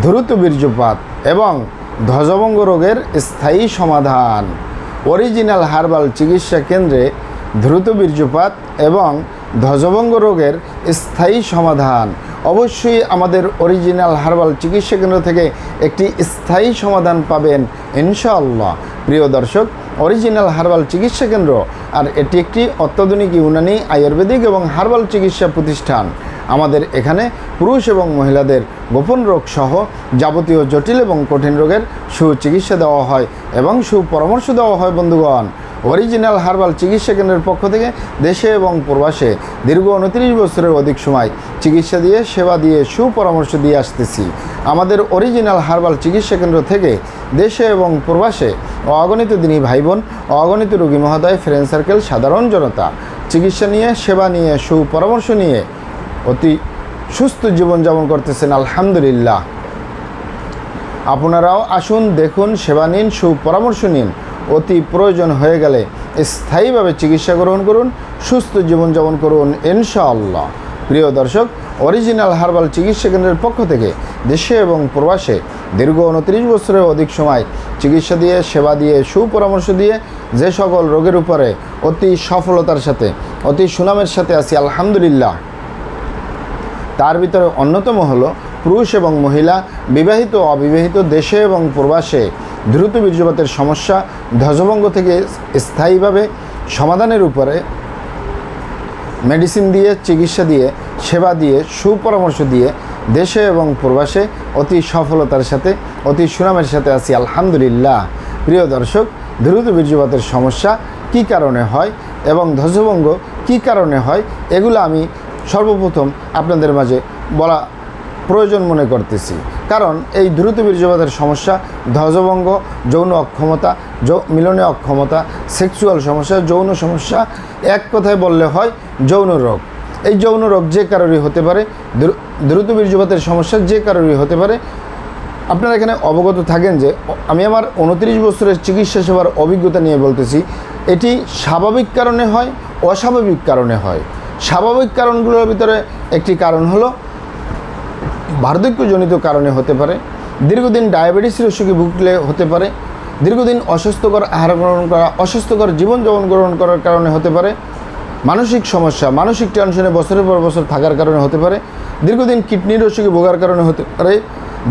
দ্রুত বীর্যপাত এবং ধ্বজভঙ্গ রোগের স্থায়ী সমাধান। অরিজিনাল হার্বাল চিকিৎসা কেন্দ্রে দ্রুত বীর্যপাত এবং ধ্বজভঙ্গ রোগের স্থায়ী সমাধান। অবশ্যই আমাদের অরিজিনাল হার্বাল চিকিৎসা কেন্দ্র থেকে একটি স্থায়ী সমাধান পাবেন, ইনশাআল্লাহ। প্রিয় দর্শক অরিজিনাল হার্বাল চিকিৎসা কেন্দ্র আর এটি একটি অত্যাধুনিক ইউনানি আয়ুর্বেদিক এবং হার্বাল চিকিৎসা প্রতিষ্ঠান। আমাদের এখানে পুরুষ এবং মহিলাদের গোপন রোগ সহ যাবতীয় জটিল এবং কঠিন রোগের সুচিকিৎসা দেওয়া হয় এবং সুপরামর্শ দেওয়া হয় বন্ধুগণ। অরিজিনাল হার্বাল চিকিৎসা কেন্দ্রের পক্ষ থেকে দেশে এবং প্রবাসে দীর্ঘ উনত্রিশ বছরের অধিক সময় চিকিৎসা দিয়ে, সেবা দিয়ে, সুপরামর্শ দিয়ে আসতেছি। আমাদের অরিজিনাল হার্বাল চিকিৎসা কেন্দ্র থেকে দেশে এবং প্রবাসে অগণিত দিনী ভাই বোন অগণিত রোগী মহোদয় ফ্রেন্ড সার্কেল সাধারণ জনতা চিকিৎসা নিয়ে, সেবা নিয়ে, সুপরামর্শ নিয়ে অতি সুস্থ জীবনযাপন করতেছেন, আলহামদুলিল্লাহ। আপনারাও আসুন, দেখুন, সেবা নিন, সুপরামর্শ নিন। অতি প্রয়োজন হয়ে গেলে স্থায়ীভাবে চিকিৎসা গ্রহণ করুন, সুস্থ জীবনযাপন করুন, ইনশাআল্লাহ। প্রিয় দর্শক, অরিজিনাল হার্বাল চিকিৎসা কেন্দ্রের পক্ষ থেকে দেশে এবং প্রবাসে দীর্ঘ উনত্রিশ বছরের অধিক সময় চিকিৎসা দিয়ে, সেবা দিয়ে, সুপরামর্শ দিয়ে যে সকল রোগের উপরে অতি সফলতার সাথে, অতি সুনামের সাথে আছি, আলহামদুলিল্লাহ। তার ভিতরে অন্যতম হলো পুরুষ এবং মহিলা, বিবাহিত অবিবাহিত, দেশে এবং প্রবাসে দ্রুত বীর্যপাতের সমস্যা, ধ্বজভঙ্গ থেকে স্থায়ীভাবে সমাধানের উপরে মেডিসিন দিয়ে, চিকিৎসা দিয়ে, সেবা দিয়ে, সুপরামর্শ দিয়ে দেশে এবং প্রবাসে অতি সফলতার সাথে, অতি সুনামের সাথে আছি। আলহামদুলিল্লাহ। প্রিয় দর্শক, দ্রুত বীর্যপাতের সমস্যা কি কারণে হয় এবং ধ্বজভঙ্গ কি কারণে হয়, এগুলো আমি সর্বপ্রথম আপনাদের মাঝে বলা প্রয়োজন মনে করতেছি। কারণ এই দ্রুত বীর্যপাতের সমস্যা, ধ্বজভঙ্গ, যৌন অক্ষমতা মিলনে অক্ষমতা সেক্সুয়াল সমস্যা, যৌন সমস্যা, এক কথায় বললে হয় যৌন রোগ। এই যৌন রোগ যে কারোরই হতে পারে, দ্রু- দ্রুত বীর্যপাতের সমস্যা যে কারোরই হতে পারে, আপনারা এখানে অবগত থাকেন যে আমি আমার উনত্রিশ বছরের চিকিৎসা সেবার অভিজ্ঞতা নিয়ে বলতেছি, এটি স্বাভাবিক কারণে হয়, অস্বাভাবিক কারণে হয়। স্বাভাবিক কারণগুলোর ভিতরে একটি কারণ হলো, বার্ধক্যজনিত কারণে হতে পারে, দীর্ঘদিন ডায়াবেটিসের অসুখে ভুগলে হতে পারে, দীর্ঘদিন অস্বাস্থ্যকর আহার গ্রহণ করা, অস্বাস্থ্যকর জীবনযাপন গ্রহণ করার কারণে হতে পারে, মানসিক সমস্যা, মানসিক টেনশনে বছরের পর বছর থাকার কারণে হতে পারে, দীর্ঘদিন কিডনির অসুখে ভোগার কারণে হতে পারে,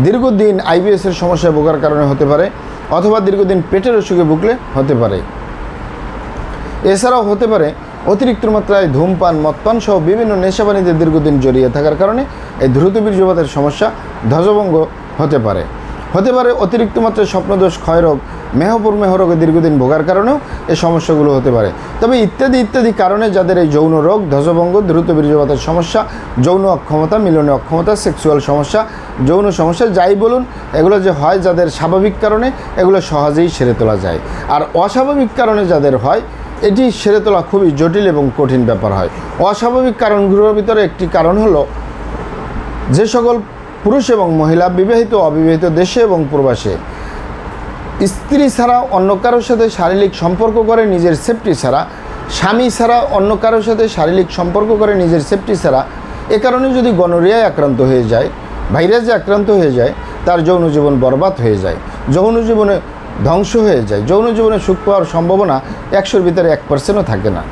দীর্ঘদিন আইবিএসের সমস্যায় ভোগার কারণে হতে পারে, অথবা দীর্ঘদিন পেটের অসুখে ভুগলে হতে পারে। এছাড়াও হতে পারে অতিরিক্ত মাত্রায় ধূমপান মদপান সহ বিভিন্ন নেশাবাণীতে দীর্ঘদিন জড়িয়ে থাকার কারণে এই দ্রুত বীর্যপাতের সমস্যা ধ্বজভঙ্গ হতে পারে। হতে পারে অতিরিক্ত মাত্রায় স্বপ্নদোষ, ক্ষয়রোগ, মেহপুর মেহরোগে দীর্ঘদিন ভোগার কারণেও এই সমস্যাগুলো হতে পারে। তবে ইত্যাদি ইত্যাদি কারণে যাদের এই যৌন রোগ, ধ্বজভঙ্গ, দ্রুত বীর্যপাতের সমস্যা, যৌন অক্ষমতা, মিলনে অক্ষমতা, সেক্সুয়াল সমস্যা, যৌন সমস্যা, যাই বলুন, এগুলো যে হয় যাদের স্বাভাবিক কারণে, এগুলো সহজেই সেরে তোলা যায়। আর অস্বাভাবিক কারণে যাদের হয় এটি সেরে তোলা খুবই জটিল এবং কঠিন ব্যাপার হয়। অস্বাভাবিক কারণগুলোর ভিতরে একটি কারণ হলো যে সকল পুরুষ এবং মহিলা বিবাহিত অবিবাহিত দেশে এবং প্রবাসে স্ত্রী ছাড়া অন্য কারোর সাথে শারীরিক সম্পর্ক করে নিজের সেফটি ছাড়া, স্বামী ছাড়া অন্য কারোর সাথে শারীরিক সম্পর্ক করে নিজের সেফটি ছাড়া, এ কারণে যদি গনোরিয়ায় আক্রান্ত হয়ে যায়, ভাইরাসে আক্রান্ত হয়ে যায়, তার যৌন জীবন বরবাদ হয়ে যায়। যৌন জীবনে ধ্বংস হয়ে যায়। যৌন জীবনে সুখ পাওয়ার সম্ভাবনা একশোর ভিতরে এক পার্সেন্টও থাকে না।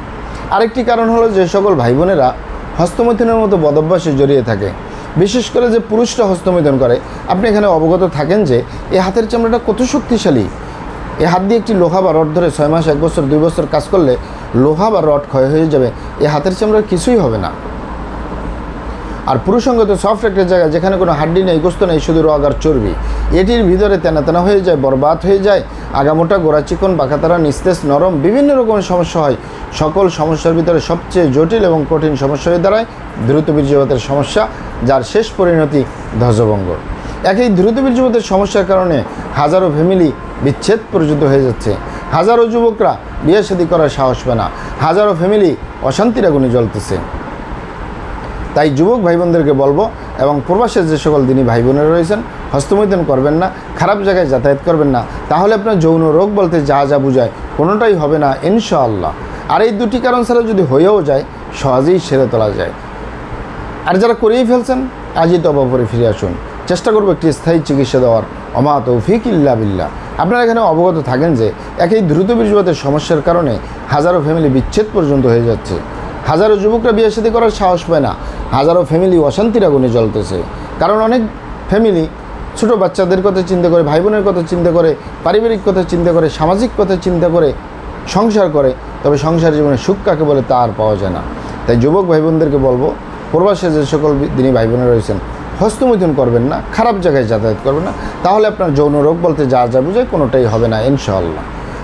আরেকটি কারণ হলো যে সকল ভাই বোনেরা হস্তমৈথুনের মতো বদভ্যাসে জড়িয়ে থাকে। বিশেষ করে যে পুরুষরা হস্তমৈথুন করে, আপনি এখানে অবগত থাকেন যে এই হাতের চামড়াটা কত শক্তিশালী। এই হাত দিয়ে একটি লোহা বা রড ধরে ছয় মাস, এক বছর, দুই বছর কাজ করলে লোহা বা রড ক্ষয় হয়ে যাবে। এই হাতের চামড়ার কিছুই হবে না। আর পুরুষঙ্গত সফট একটা জায়গা যেখানে কোনো হাড্ডি নেই, গোস্ত নেই, শুধু রগ আর চর্বি। এটির ভিতরে তেনা তেনা হয়ে যায়, বরবাদ হয়ে যায়, আগামোটা গোড়া চিকন, বাঁকাতারা, নিস্তেজ, নরম, বিভিন্ন রকমের সমস্যা হয়। সকল সমস্যার ভিতরে সবচেয়ে জটিল এবং কঠিন সমস্যা হয়ে দাঁড়ায় দ্রুত বীর্যপাতের সমস্যা, যার শেষ পরিণতি ধ্বজভঙ্গ। একই দ্রুত বীর্যপাতের সমস্যার কারণে হাজারো ফ্যামিলি বিচ্ছেদ পর্যন্ত হয়ে যাচ্ছে। হাজারো যুবকরা বিয়ে শাদী করার সাহস পায় না। হাজারো ফ্যামিলি অশান্তির আগুনে জ্বলতেছে। তাই যুবক ভাই বোনদেরকে বলব এবং প্রবাসের যে সকল দিনী ভাই বোনেরা রয়েছেন, হস্তমৈথুন করবেন না, খারাপ জায়গায় যাতায়াত করবেন না, তাহলে আপনার যৌন রোগ বলতে যা যা বুঝায় কোনোটাই হবে না, ইনশাআল্লাহ। আর এই দুটি কারণ ছাড়া যদি হয়েও যায়, সহজেই সেরে তোলা যায়। আর যারা করেই ফেলছেন, আজই তবা করে ফিরে আসুন। চেষ্টা করব একটি স্থায়ী চিকিৎসা দেওয়ার। অমা তৌফিক ইল্লা বিল্লাহ। আপনারা এখানে অবগত থাকেন যে, একই দ্রুত বীর্যপাতের সমস্যার কারণে হাজারো ফ্যামিলি বিচ্ছেদ পর্যন্ত হয়ে যাচ্ছে। হাজারো যুবকরা বিয়ে সাথে করার সাহস পায় না। হাজারো ফ্যামিলি অশান্তির আগুনে জ্বলতেছে। কারণ অনেক ফ্যামিলি ছোটো বাচ্চাদের কথা চিন্তা করে ভাই বোনের কথা চিন্তা করে, পারিবারিক কথা চিন্তা করে, সামাজিক কথা চিন্তা করে সংসার করে। তবে সংসার জীবনে সুখ কাকে বলে তা আর পাওয়া যায় না। তাই যুবক ভাই বোনদেরকে বলব, প্রবাসে যে সকল দিনী ভাই বোনেরা রয়েছেন, হস্তমৈথুন করবেন না, খারাপ জায়গায় যাতায়াত করবেন না। তাহলে আপনার যৌন রোগ বলতে যা যা বুঝে কোনোটাই হবে না, ইনশাআল্লাহ।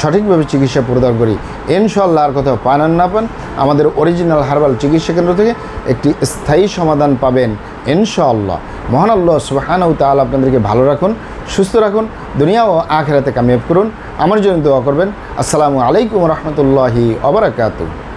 সঠিকভাবে চিকিৎসা প্রদান করি। ইনশাল্লাহ আর কোথাও পান আর না পান। আমাদের অরিজিনাল হার্বাল চিকিৎসা কেন্দ্র থেকে একটি স্থায়ী সমাধান পাবেন ইনশাল্লাহ মহান আল্লাহ সুবাহানাউ তাল আপনাদেরকে ভালো রাখুন, সুস্থ রাখুন, দুনিয়া ও আখেরাতে কামিয়াব করুন। আমার জন্য দোয়া করবেন। আসসালামু আলাইকুম রহমতুল্লাহি অবরাকাতু